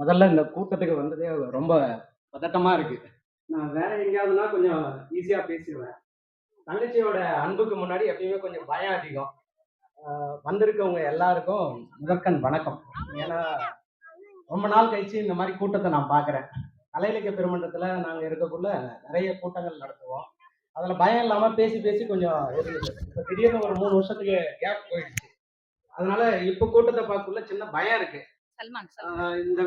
முதல்ல இந்த கூட்டத்துக்கு வந்ததே ரொம்ப பதட்டமா இருக்கு. நான் வேற எங்கேயாவதுனா கொஞ்சம் ஈஸியா பேசிடுவேன். தங்கச்சியோட அன்புக்கு முன்னாடி எப்பயுமே கொஞ்சம் பயம் அதிகம். வந்திருக்கவங்க எல்லாருக்கும் முதற்கண் வணக்கம். ஏன்னா ரொம்ப நாள் கழிச்சு இந்த மாதிரி கூட்டத்தை நான் பார்க்குறேன் கலை இலக்கிய பெருமன்றத்தில் நாங்கள் இருக்கக்குள்ள நிறைய கூட்டங்கள் நடத்துவோம். அதில் பயம் இல்லாமல் பேசி பேசி கொஞ்சம் இருந்தது இப்போ திடீர்னு ஒரு மூணு வருஷத்துக்கு கேப் போயிடுச்சு. அதனால இப்போ கூட்டத்தை பார்க்கக்குள்ள சின்ன பயம் இருக்கு. இந்த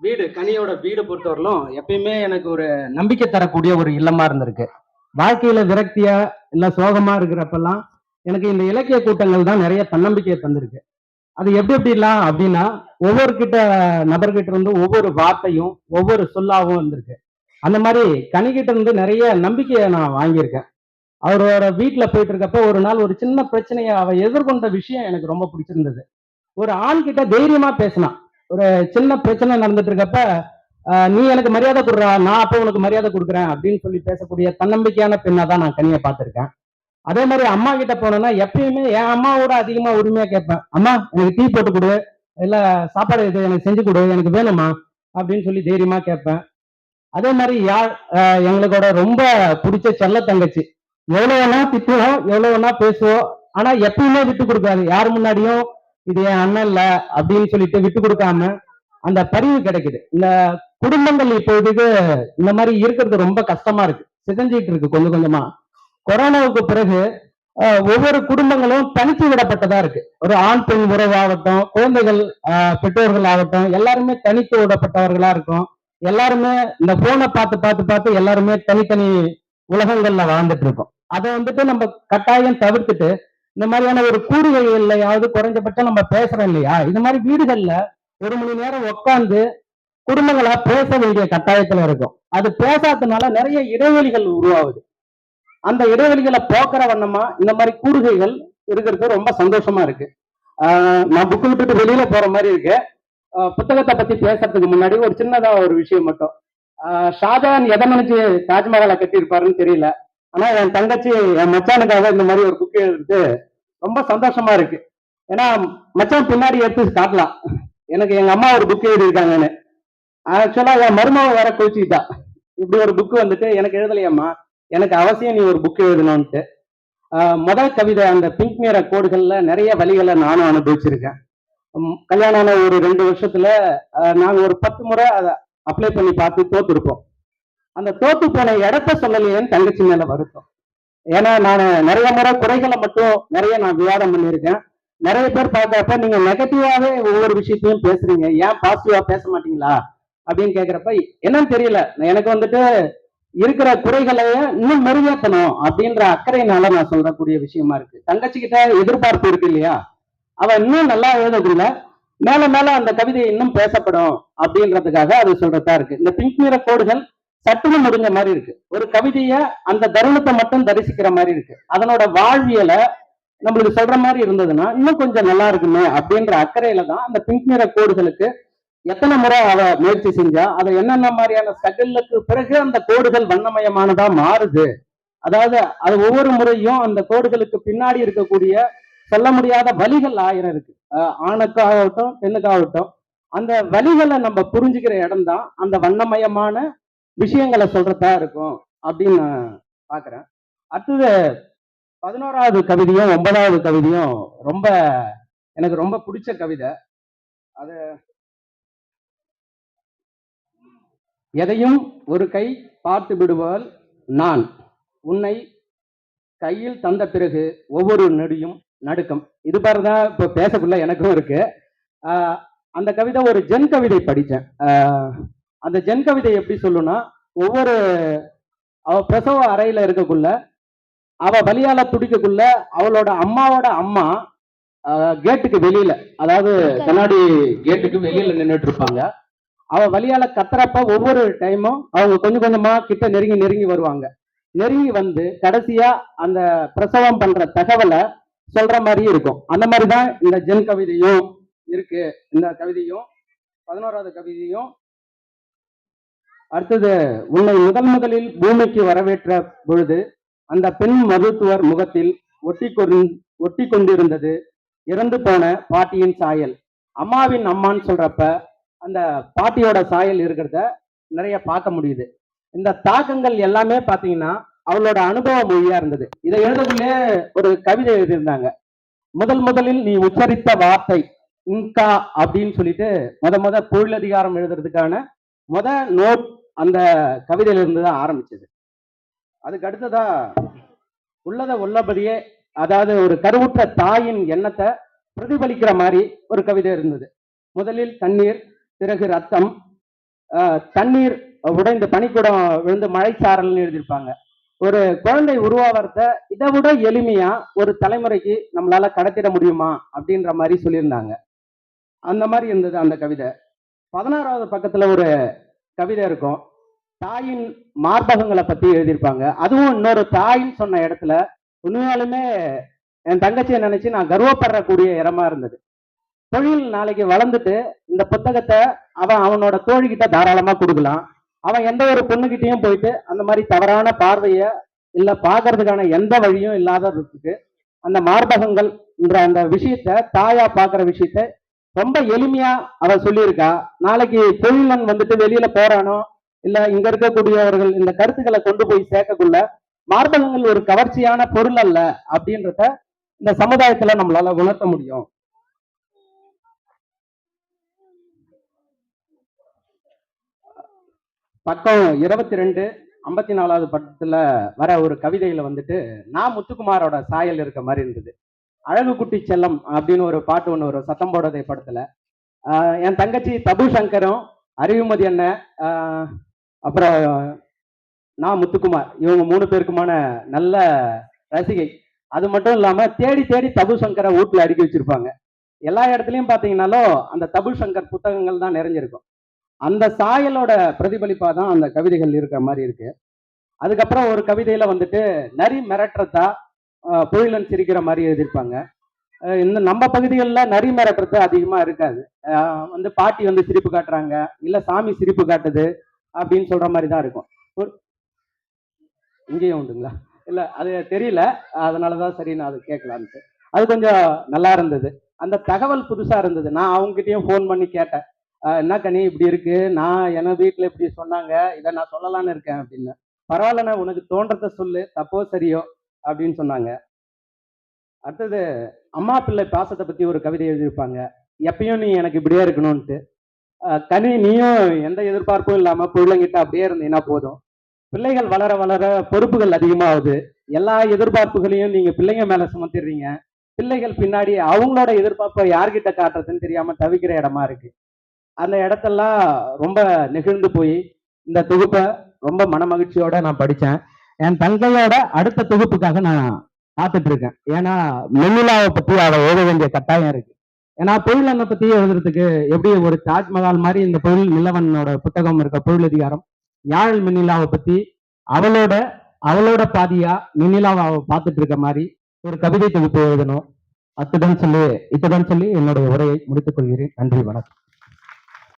வீடு கனியோட வீடு பொறுத்தவரையிலும் எப்பயுமே எனக்கு ஒரு நம்பிக்கை தரக்கூடிய ஒரு இல்லமா இருந்திருக்கு. வாழ்க்கையில விரக்தியா இல்ல சோகமா இருக்கிறப்பெல்லாம் எனக்கு இந்த இலக்கிய கூட்டங்கள் தான் நிறைய தன்னம்பிக்கையை தந்திருக்கு. அது எப்படி எப்படிலாம் அப்படின்னா ஒவ்வொரு கிட்ட நபர்கிட்ட இருந்து ஒவ்வொரு வார்த்தையும் ஒவ்வொரு சொல்லாவும் இருந்திருக்கு அந்த மாதிரி கனிகிட்ட இருந்து நிறைய நம்பிக்கையை நான் வாங்கியிருக்கேன். அவரோட வீட்டுல போயிட்டு இருக்கப்ப ஒரு நாள் ஒரு சின்ன பிரச்சனையை அவ எதிர்கொண்ட விஷயம் எனக்கு ரொம்ப பிடிச்சிருந்தது. ஒரு ஆண் கிட்ட தைரியமா பேசினான். ஒரு சின்ன பிரச்சனை நடந்துட்டு இருக்கப்ப நீ எனக்கு மரியாதை கொடுறா நான் அப்போ உனக்கு மரியாதை கொடுக்குறேன் அப்படின்னு சொல்லி பேசக்கூடிய தன்னம்பிக்கையான பெண்ணா தான் நான் கனியை பார்த்திருக்கேன். அதே மாதிரி அம்மா கிட்ட போனேன்னா எப்பயுமே என் அம்மாவோட அதிகமா உரிமையா கேட்பேன். அம்மா எனக்கு டீ போட்டு கொடு இல்ல சாப்பாடு இது எனக்கு செஞ்சு கொடு எனக்கு வேணுமா அப்படின்னு சொல்லி தைரியமா கேட்பேன். அதே மாதிரி யார் எங்களுக்கோட ரொம்ப பிடிச்ச செல்ல தங்கச்சி. எவ்வளவு வேணா திட்டுவோம் எவ்வளவு வேணா பேசுவோம் ஆனா எப்பயுமே விட்டு கொடுக்காது. யார் முன்னாடியும் இது என் அண்ணன் இல்ல அப்படின்னு சொல்லிட்டு விட்டு கொடுக்காம அந்த பரிவு கிடைக்குது. இந்த குடும்பங்கள் இப்போதைக்கு இந்த மாதிரி இருக்கிறது ரொம்ப கஷ்டமா இருக்கு. சிதஞ்சிட்டு இருக்கு கொஞ்சம் கொஞ்சமா. கொரோனாவுக்கு பிறகு ஒவ்வொரு குடும்பங்களும் தனித்து விடப்பட்டதா இருக்கு. ஒரு ஆண் பெண் உறவாகட்டும் குழந்தைகள் பெற்றோர்கள் ஆகட்டும் எல்லாருமே தனித்து விடப்பட்டவர்களா இருக்கும். எல்லாருமே இந்த போனை பார்த்து பார்த்து பார்த்து எல்லாருமே தனித்தனி உலகங்கள்ல வாழ்ந்துட்டு இருக்கோம். அதை வந்துட்டு நம்ம கட்டாயம் தவிர்த்துட்டு இந்த மாதிரியான ஒரு கூடுகைகள்லயாவது குறைஞ்சபட்சம் நம்ம பேசுறோம் இல்லையா? இந்த மாதிரி வீடுகள்ல ஒரு மணி நேரம் உட்கார்ந்து குடும்பங்களா பேச வேண்டிய கட்டாயத்துல இருக்கும். அது பேசாததுனால நிறைய இடைவெளிகள் உருவாகுது. அந்த இடைவெளிகளை போக்குற வண்ணமா இந்த மாதிரி கூறுகைகள் இருக்கிறது ரொம்ப சந்தோஷமா இருக்கு. ஆஹ் நான் புக்கு விட்டுட்டு வெளியில போற மாதிரி இருக்கு. ஆஹ் புத்தகத்தை பத்தி பேசுறதுக்கு முன்னாடி ஒரு சின்னதா ஒரு விஷயம் மட்டும். ஆஹ் ஷாஜகான் எதை நினைச்சு தாஜ்மஹாலை கட்டியிருப்பாருன்னு தெரியல. ஆனா என் தங்கச்சி என் மச்சானுக்காக இந்த மாதிரி ஒரு புக் எழுதிட்டு ரொம்ப சந்தோஷமா இருக்கு. ஏன்னா மச்சான் பின்னாடி எடுத்து காட்டலாம். எனக்கு எங்க அம்மா ஒரு புக் எழுதியிருக்காங்கன்னு. ஆக்சுவலா என் மருமக வேற கோச்சிக்கிட்டா இப்படி ஒரு புக் வந்துட்டு எனக்கு எழுதலையம்மா. எனக்கு அவசியம் நீ ஒரு புக் எழுதணும்ட்டு முதல் கவிதை அந்த பிங்க் நிற கோடுகள்ல நிறைய வழிகளை நானும் அனுபவிச்சிருக்கேன். கல்யாணம் ஆன ஒரு ரெண்டு வருஷத்துல நாங்க ஒரு பத்து முறை அதை அப்ளை பண்ணி பார்த்து தோத்துருப்போம். அந்த தோத்து போன இடத்த சொல்லலையேன்னு தங்கச்சி மேல வருத்தம். ஏன்னா நான் நிறைய முறை குறைகளை மட்டும் நிறைய நான் விவாதம் பண்ணியிருக்கேன். நிறைய பேர் பார்க்கறப்ப நீங்க நெகட்டிவாவே ஒவ்வொரு விஷயத்தையும் பேசுறீங்க. ஏன் பாசிட்டிவா பேச மாட்டீங்களா? அப்படின்னு கேக்குறப்ப என்னன்னு தெரியல. எனக்கு வந்துட்டு இருக்கிற குறைகளைய இன்னும் மெருகேற்றணும் அப்படின்ற அக்கறையினால நான் சொல்றக்கூடிய விஷயமா இருக்கு. தங்கச்சி கிட்ட எதிர்பார்ப்பு இருக்கு இல்லையா? அவ இன்னும் நல்லா எழுதக்குள்ள மேல மேல அந்த கவிதை இன்னும் பேசப்படும் அப்படின்றதுக்காக அது சொல்றதா இருக்கு. இந்த பிங்க் நிற கோடுகள் சட்டுன்னு முடிஞ்ச மாதிரி இருக்கு. ஒரு கவிதைய அந்த தருணத்தை மட்டும் தரிசிக்கிற மாதிரி இருக்கு. அதனோட வாழ்வியலை நம்மளுக்கு சொல்ற மாதிரி இருந்ததுன்னா இன்னும் கொஞ்சம் நல்லா இருக்குமே அப்படின்ற அக்கறையில தான் அந்த பிங்க் நிற கோடுகளுக்கு எத்தனை முறை அவ முயற்சி செஞ்சா அதை என்னென்ன மாதிரியான ஸ்ட்ரகிளுக்கு பிறகு அந்த கோடுகள் வண்ணமயமானதா மாறுது? அதாவது அது ஒவ்வொரு முறையும் அந்த கோடுகளுக்கு பின்னாடி இருக்கக்கூடிய சொல்ல முடியாத வழிகள் ஆயிரம் இருக்கு. அஹ் ஆணுக்காகட்டும் பெண்ணுக்காகட்டும். அந்த வழிகளை நம்ம புரிஞ்சுக்கிற இடம் தான் அந்த வண்ணமயமான விஷயங்களை சொல்றதா இருக்கும் அப்படின்னு நான் பாக்குறேன். அடுத்தது பதினோராவது கவிதையும் ஒன்பதாவது கவிதையும் ரொம்ப எனக்கு ரொம்ப பிடிச்ச கவிதை. அது எதையும் ஒரு கை பார்த்து விடுவாள் நான். உன்னை கையில் தந்த பிறகு ஒவ்வொரு நொடியும் நடுக்கம். இது பாருதான் இப்போ பேசக்குள்ள எனக்கும் இருக்கு. அந்த கவிதை ஒரு ஜென் கவிதை படித்தேன். அந்த ஜென் கவிதை எப்படி சொல்லுன்னா ஒவ்வொரு அவ பிரசவ அறையில இருக்கக்குள்ள அவ வலியால துடிக்கக்குள்ள அவளோட அம்மாவோட அம்மா கேட்டுக்கு வெளியில அதாவது கண்ணாடி கேட்டுக்கு வெளியில நின்றுட்டு இருப்பாங்க அவ வழியால கத்துறப்ப ஒவ்வொரு டைமும் அவங்க கொஞ்சம் கொஞ்சமா கிட்ட நெருங்கி நெருங்கி வருவாங்க. நெருங்கி வந்து கடைசியா அந்த பிரசவம் பண்ற தகவலை சொல்ற மாதிரி இருக்கும். அந்த மாதிரி தான் இந்த ஜென் கவிதையும் இருக்கு. இந்த கவிதையும் பதினோராவது கவிதையும் அடுத்தது உன்னை முதல் முதலில் பூமிக்கு வரவேற்ற பொழுது அந்த பெண் மருத்துவர் முகத்தில் ஒட்டி கொண்டு ஒட்டி கொண்டிருந்தது. இறந்து போன பாட்டியின் சாயல். அம்மாவின் அம்மான்னு சொல்றப்ப அந்த பாட்டியோட சாயல் இருக்கிறத நிறைய பார்க்க முடியுது. இந்த தாக்கங்கள் எல்லாமே பாத்தீங்கன்னா அவளோட அனுபவ மொழியா இருந்தது. இதை எழுதக்குள்ளே ஒரு கவிதை எழுதியிருந்தாங்க. முதல் முதலில் நீ உச்சரித்த வார்த்தை இன்கா அப்படின்னு சொல்லிட்டு முத முத பொருளதிகாரம் எழுதுறதுக்கான முத நோட் அந்த கவிதையில இருந்து தான் ஆரம்பிச்சது. அதுக்கு அடுத்ததா உள்ளத உள்ளபடியே அதாவது ஒரு கருவுற்ற தாயின் எண்ணத்தை பிரதிபலிக்கிற மாதிரி ஒரு கவிதை இருந்தது. முதலில் தண்ணீர் பிறகு ரத்தம். தண்ணீர் உடைந்து பனிக்கூடம் விழுந்து மழைச்சாரல்னு எழுதியிருப்பாங்க. ஒரு குழந்தை உருவாவறத இதை விட எளிமையா ஒரு தலைமுறைக்கு நம்மளால கடத்திட முடியுமா அப்படின்ற மாதிரி சொல்லியிருந்தாங்க. அந்த மாதிரி இருந்தது அந்த கவிதை. பதினாறாவது பக்கத்தில் ஒரு கவிதை இருக்கும். தாயின் மார்பகங்களை பற்றி எழுதியிருப்பாங்க. அதுவும் இன்னொரு தாயின்னு சொன்ன இடத்துல உண்மையாலுமே என் தங்கச்சியை நினைச்சு நான் கர்வப்படக்கூடிய இடமா இருந்தது. தொழில் நாளைக்கு வளர்ந்துட்டு இந்த புத்தகத்தை அவன் அவனோட தோழிகிட்ட தாராளமா கொடுக்கலாம். அவன் எந்த ஒரு பொண்ணுகிட்டயும் போயிட்டு அந்த மாதிரி தவறான பார்வைய இல்ல பாக்குறதுக்கான எந்த வழியும் இல்லாததுக்கு அந்த மார்பகங்கள்ன்ற அந்த விஷயத்த தாயா பாக்குற விஷயத்த ரொம்ப எளிமையா அவ சொல்லியிருக்கா. நாளைக்கு தொழிலன் வந்துட்டு வெளியில போறானோ இல்ல இங்க இருக்கக்கூடியவர்கள் இந்த கருத்துக்களை கொண்டு போய் சேர்க்கக்குள்ள மார்பகங்கள் ஒரு கவர்ச்சியான பொருள் அல்ல அப்படின்றத இந்த சமுதாயத்துல நம்மளால உணர்த்த முடியும். பக்கம் இருபத்தி ரெண்டு ஐம்பத்தி நாலாவது பக்கத்துல வர ஒரு கவிதையில வந்துட்டு நான் முத்துக்குமாரோட சாயல் இருக்க மாதிரி இருந்தது. அழகு குட்டி செல்லம் அப்படின்னு ஒரு பாட்டு ஒன்று வரும். சத்தம் போடுறதை படத்துல. என் தங்கச்சி தபு சங்கரும் அறிவுமதி அண்ணன் அப்புறம் நான் முத்துக்குமார். இவங்க மூணு பேருக்குமான நல்ல ரசிகை. அது மட்டும் இல்லாம தேடி தேடி தபு சங்கரை வீட்டுல அடுக்கி வச்சிருப்பாங்க. எல்லா இடத்துலயும் பாத்தீங்கன்னாலும் அந்த தபு சங்கர் புத்தகங்கள் தான் நிறைஞ்சிருக்கும். அந்த சாயலோட பிரதிபலிப்பா தான் அந்த கவிதைகள் இருக்கிற மாதிரி இருக்கு. அதுக்கப்புறம் ஒரு கவிதையில வந்துட்டு நரி மிரட்டுறதா புயலன் சிரிக்கிற மாதிரி எழுதியிருப்பாங்க இந்த நம்ம பகுதிகளில் நரி மிரட்டுறது அதிகமாக இருக்காது. வந்து பாட்டி வந்து சிரிப்பு காட்டுறாங்க இல்லை சாமி சிரிப்பு காட்டுது அப்படின்னு சொல்கிற மாதிரி தான் இருக்கும். ஒரு- இங்கேயும் உண்டுங்களா? இல்லை அது தெரியல. அதனாலதான் சரி நான் அது கேட்கலான்ட்டு அது கொஞ்சம் நல்லா இருந்தது. அந்த தகவல் புதுசாக இருந்தது. நான் அவங்ககிட்டயும் ஃபோன் பண்ணி கேட்டேன். என்ன கனி இப்படி இருக்கு? நான் என வீட்டில் இப்படி சொன்னாங்க. இதை நான் சொல்லலான்னு இருக்கேன் அப்படின்னு. பரவாயில்லண்ணா உனக்கு தோன்றத சொல்லு. தப்போ சரியோ? அப்படின்னு சொன்னாங்க. அடுத்தது அம்மா பிள்ளை பாசத்தை பற்றி ஒரு கவிதை எழுதியிருப்பாங்க. எப்பயும் நீ எனக்கு இப்படியே இருக்கணும்ட்டு கனி நீயும் எந்த எதிர்பார்ப்பும் இல்லாமல் பிள்ளைங்கிட்ட அப்படியே இருந்தீங்கன்னா போதும். பிள்ளைகள் வளர வளர பொறுப்புகள் அதிகமாகுது. எல்லா எதிர்பார்ப்புகளையும் நீங்கள் பிள்ளைங்க மேலே சுமத்திடுறீங்க. பிள்ளைகள் பின்னாடி அவங்களோட எதிர்பார்ப்பை யார்கிட்ட காட்டுறதுன்னு தெரியாமல் தவிக்கிற இடமா இருக்கு. அந்த இடத்தெல்லாம் ரொம்ப நெகிழ்ந்து போய் இந்த தொகுப்பை ரொம்ப மனமகிழ்ச்சியோட நான் படித்தேன். என் தங்கையோட அடுத்த தொகுப்புக்காக நான் காத்துட்டு இருக்கேன். ஏன்னா மெல்லிலாவை பத்தி அவ எழுத வேண்டிய கட்டாயம் இருக்கு. ஏன்னா பொருளனை பத்தி எழுதுறதுக்கு எப்படி ஒரு தாஜ்மஹால் மாதிரி இந்த பொருள் நிலவனோட புத்தகம் இருக்க பொருள் அதிகாரம் யாழ் மின்னிலாவை பத்தி அவளோட அவளோட பாதியா மின்னிலாவை பார்த்துட்டு இருக்க மாதிரி ஒரு கவிதை தொகுப்பு எழுதணும். அத்துடன் சொல்லி இத்துடன் சொல்லி என்னுடைய உரையை முடித்துக் கொள்கிறேன். நன்றி வணக்கம்.